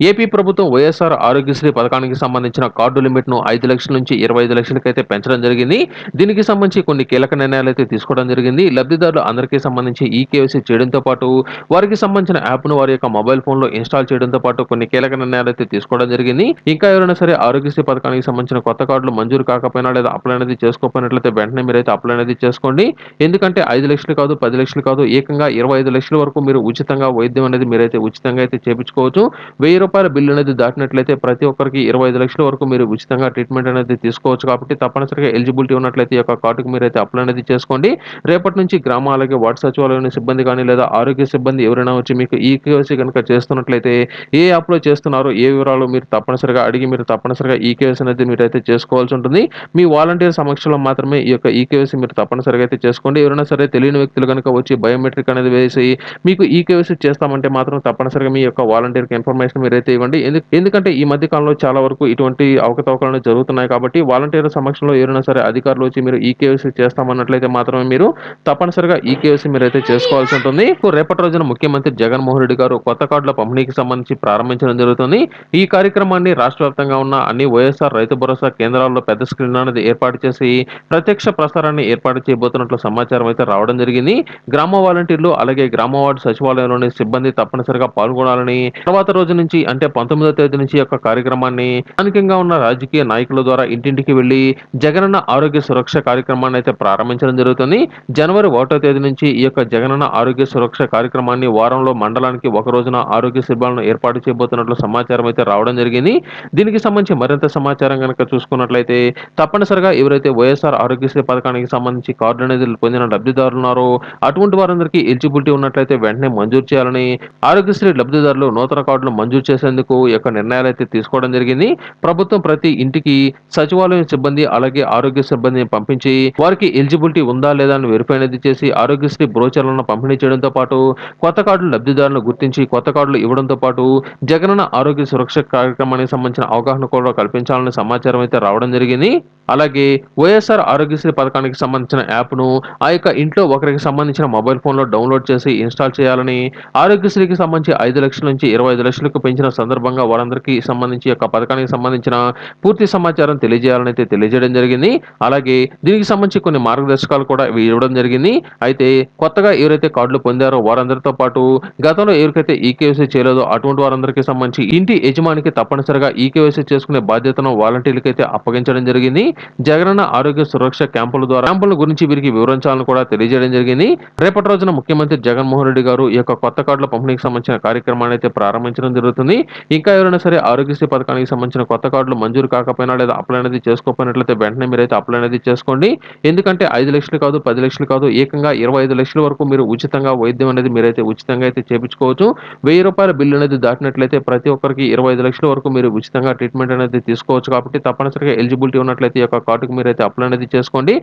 AP ప్రభుత్వం వైఎస్ఆర్ ఆరోగ్యశ్రీ పథకానికి సంబంధించిన కార్డు లిమిట్ను ఐదు లక్షల నుంచి ఇరవై ఐదు లక్షలకైతే పెంచడం జరిగింది. దీనికి సంబంధించి కొన్ని కీలక నిర్ణయాలు అయితే తీసుకోవడం జరిగింది. లబ్ధిదారులు అందరికీ సంబంధించి ఈ కేవైసీ చేయడంతో పాటు వారికి సంబంధించిన యాప్ను వారి యొక్క మొబైల్ ఫోన్లో ఇన్స్టాల్ చేయడంతో పాటు కొన్ని కీలక నిర్ణయాలు అయితే తీసుకోవడం జరిగింది. ఇంకా ఎవరైనా సరే ఆరోగ్యశ్రీ పథకానికి సంబంధించిన కొత్త కార్డులు మంజూరు కాకపోయినా లేదా అప్లై అనేది చేసుకోకపోయినట్లయితే వెంటనే మీరైతే అప్లై అనేది చేసుకోండి. ఎందుకంటే ఐదు లక్షలు కాదు పది లక్షలు కాదు ఏకంగా ఇరవై ఐదు లక్షల వరకు మీరు ఉచితంగా వైద్యం అనేది మీరైతే ఉచితంగా అయితే చేపించుకోవచ్చు. వెయ్యి రూపాయల బిల్లు అనేది దాటినట్లయితే ప్రతి ఒక్కరికి ఇరవై ఐదు లక్షల వరకు మీరు ఉచితంగా ట్రీట్మెంట్ అనేది తీసుకోవచ్చు. కాబట్టి తప్పనిసరిగా ఎలిజిబిలిటీ ఉన్నట్లయితే ఈ యొక్క కార్డుకు మీరైతే అప్లై అనేది చేసుకోండి. రేపటి నుంచి గ్రామ అలాగే వార్డు సచివాలయం సిబ్బంది కానీ లేదా ఆరోగ్య సిబ్బంది ఎవరైనా వచ్చి మీకు ఈ కేవైసీ కనుక చేస్తున్నట్లయితే ఏ యాప్లో చేస్తున్నారో ఏ వివరాలు మీరు తప్పనిసరిగా అడిగి మీరు తప్పనిసరిగా ఈ కేవైసీ అనేది మీరైతే చేసుకోవాల్సి ఉంటుంది. మీ వాలంటీర్ సమక్షంలో మాత్రమే ఈ యొక్క ఈ కేవైసీ మీరు తప్పనిసరిగా అయితే చేసుకోండి. ఎవరైనా సరే తెలియని వ్యక్తులు కనుక వచ్చి బయోమెట్రిక్ అనేది వేసి మీకు ఈ కేవైసీ చేస్తామంటే మాత్రం తప్పనిసరిగా మీ యొక్క వాలంటీర్కి ఇన్ఫర్మేషన్ మీరు మీరైతే ఇవ్వండి. ఎందుకంటే ఈ మధ్య కాలంలో చాలా వరకు ఇటువంటి అవకతవకలు జరుగుతున్నాయి కాబట్టి వాలంటీర్ల సమక్షంలో ఎవరైనా సరే అధికారులు వచ్చి మీరు ఈ కేవైసీ చేస్తామన్నట్లయితే మాత్రమే మీరు తప్పనిసరిగా ఈ కేవైసీ మీరైతే చేసుకోవాల్సి ఉంటుంది. ఇప్పుడు రేపటి రోజున ముఖ్యమంత్రి జగన్మోహన్ రెడ్డి గారు కొత్త కార్డుల పంపిణీకి సంబంధించి ప్రారంభించడం జరుగుతుంది. ఈ కార్యక్రమాన్ని రాష్ట్ర వ్యాప్తంగా ఉన్న అన్ని వైఎస్ఆర్ రైతు భరోసా కేంద్రాల్లో పెద్ద స్క్రీన్ అనేది ఏర్పాటు చేసి ప్రత్యక్ష ప్రసారాన్ని ఏర్పాటు చేయబోతున్నట్లు సమాచారం అయితే రావడం జరిగింది. గ్రామ వాలంటీర్లు అలాగే గ్రామ వార్డు సచివాలయంలోని సిబ్బంది తప్పనిసరిగా పాల్గొనాలని తర్వాత రోజు నుంచి అంటే పంతొమ్మిదో తేదీ నుంచి యొక్క కార్యక్రమాన్ని స్థానికంగా ఉన్న రాజకీయ నాయకుల ద్వారా ఇంటింటికి వెళ్ళి జగనన్న ఆరోగ్య సురక్ష కార్యక్రమాన్ని అయితే ప్రారంభించడం జరుగుతుంది. జనవరి ఒకటో తేదీ నుంచి ఈ యొక్క జగనన్న ఆరోగ్య సురక్ష కార్యక్రమాన్ని వారంలో మండలానికి ఒక రోజున ఆరోగ్య శిబిరాలను ఏర్పాటు చేయబోతున్నట్లు సమాచారం అయితే రావడం జరిగింది. దీనికి సంబంధించి మరింత సమాచారం కనుక చూసుకున్నట్లయితే తప్పనిసరిగా ఎవరైతే వైఎస్ఆర్ ఆరోగ్యశ్రీ పథకానికి సంబంధించి కార్డు అనేది పొందిన లబ్ధిదారులు ఉన్నారో అటువంటి వారందరికీ ఎలిజిబిలిటీ ఉన్నట్లయితే వెంటనే మంజూరు చేయాలని ఆరోగ్యశ్రీ లబ్ధిదారులు నూతన కార్డులు మంజూరు చేసేందుకు ఈ యొక్క నిర్ణయాలు అయితే తీసుకోవడం జరిగింది. ప్రభుత్వం ప్రతి ఇంటికి సచివాలయం సిబ్బంది అలాగే ఆరోగ్య సిబ్బందిని పంపించి వారికి ఎలిజిబిలిటీ ఉందా లేదా అని వెరిఫై అనేది చేసి ఆరోగ్యశ్రీ బ్రోచర్లను పంపిణీ చేయడంతో పాటు కొత్త కార్డులు లబ్ధిదారులను గుర్తించి కొత్త కార్డులు ఇవ్వడంతో పాటు జగనన్న ఆరోగ్య సురక్ష కార్యక్రమానికి సంబంధించిన అవగాహన కూడా కల్పించాలని సమాచారం అయితే రావడం జరిగింది. అలాగే వైఎస్ఆర్ ఆరోగ్యశ్రీ పథకానికి సంబంధించిన యాప్ను ఆ యొక్క ఇంట్లో ఒకరికి సంబంధించిన మొబైల్ ఫోన్లో డౌన్లోడ్ చేసి ఇన్స్టాల్ చేయాలని ఆరోగ్యశ్రీకి సంబంధించి ఐదు లక్షల నుంచి ఇరవై ఐదు లక్షలకు పెంచిన సందర్భంగా వారందరికీ సంబంధించి యొక్క పథకానికి సంబంధించిన పూర్తి సమాచారం తెలియజేయాలని అయితే తెలియజేయడం జరిగింది. అలాగే దీనికి సంబంధించి కొన్ని మార్గదర్శకాలు కూడా ఇవ్వడం జరిగింది. అయితే కొత్తగా ఎవరైతే కార్డులు పొందారో వారందరితో పాటు గతంలో ఎవరికైతే ఈకేవైసీ చేయలేదో అటువంటి వారందరికీ సంబంధించి ఇంటి యజమానికి తప్పనిసరిగా ఈకేవైసీ చేసుకునే బాధ్యతను వాలంటీర్లకైతే అప్పగించడం జరిగింది. జగనన్న ఆరోగ్య సురక్ష క్యాంపుల ద్వారా క్యాంపుల గురించి వీరికి వివరించాలని కూడా తెలియజేయడం జరిగింది. రేపటి రోజున ముఖ్యమంత్రి జగన్మోహన్ రెడ్డి గారు ఈ యొక్క కొత్త కార్డుల పంపిణీకి సంబంధించిన కార్యక్రమాన్ని అయితే ప్రారంభించడం జరుగుతుంది. ఇంకా ఎవరైనా సరే ఆరోగ్యశ్రీ పథకానికి సంబంధించిన కొత్త కార్డులు మంజూరు కాకపోయినా లేదా అప్లై అనేది చేసుకోకపోయినట్లయితే వెంటనే మీరైతే అప్లై అనేది చేసుకోండి. ఎందుకంటే ఐదు లక్షలు కాదు పది లక్షలు కాదు ఏకంగా ఇరవై ఐదు లక్షల వరకు మీరు ఉచితంగా వైద్యం అనేది మీరైతే ఉచితంగా అయితే చేపించుకోవచ్చు. వెయ్యి రూపాయల బిల్లు అనేది దాటినట్లయితే ప్రతి ఒక్కరికి ఇరవై ఐదు లక్షల వరకు మీరు ఉచితంగా ట్రీట్మెంట్ అనేది తీసుకోవచ్చు. కాబట్టి తప్పనిసరిగా ఎలిజిబిలిటీ ఉన్నట్లయితే యొక్క కార్డుకు మీరైతే అప్లై అనేది చేసుకోండి.